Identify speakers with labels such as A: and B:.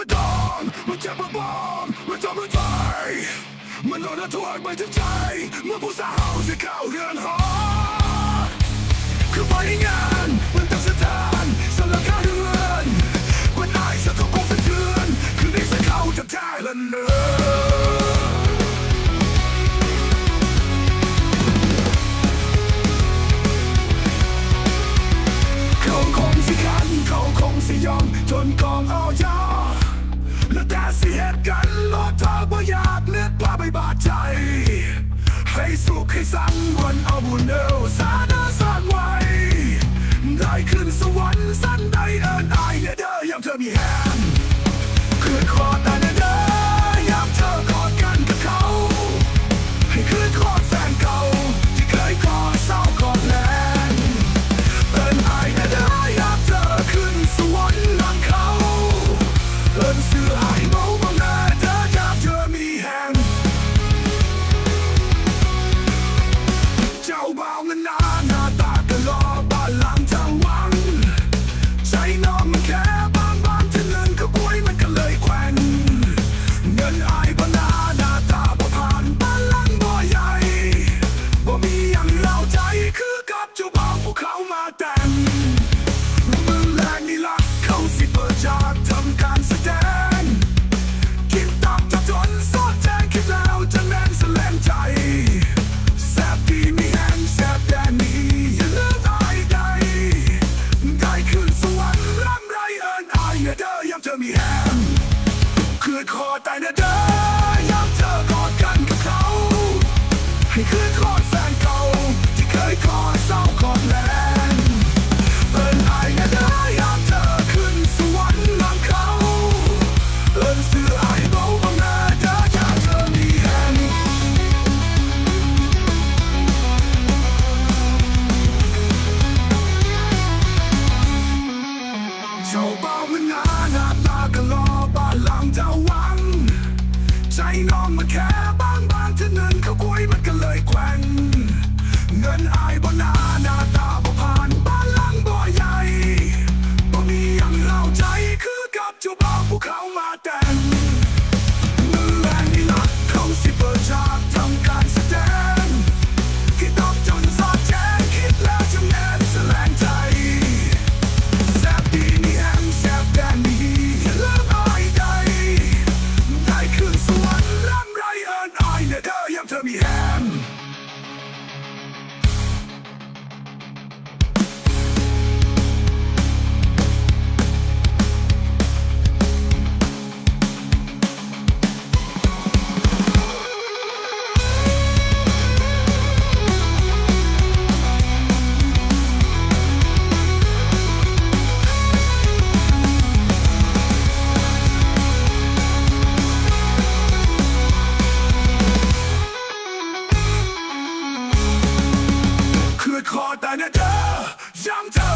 A: ระดองมันเจ็บมันบองมันทำในตายมันโดนทวงไปถึงใจเมื่อผู้สาวจะเข้าเรือนหอคือไฟงาน สิเสียดกันลอทางบ่อยากเลือดพาไปบาดใจ ให้สุขให้สังวันเอาบุญเอวสานา ธอมีแฮมคือคอ Jump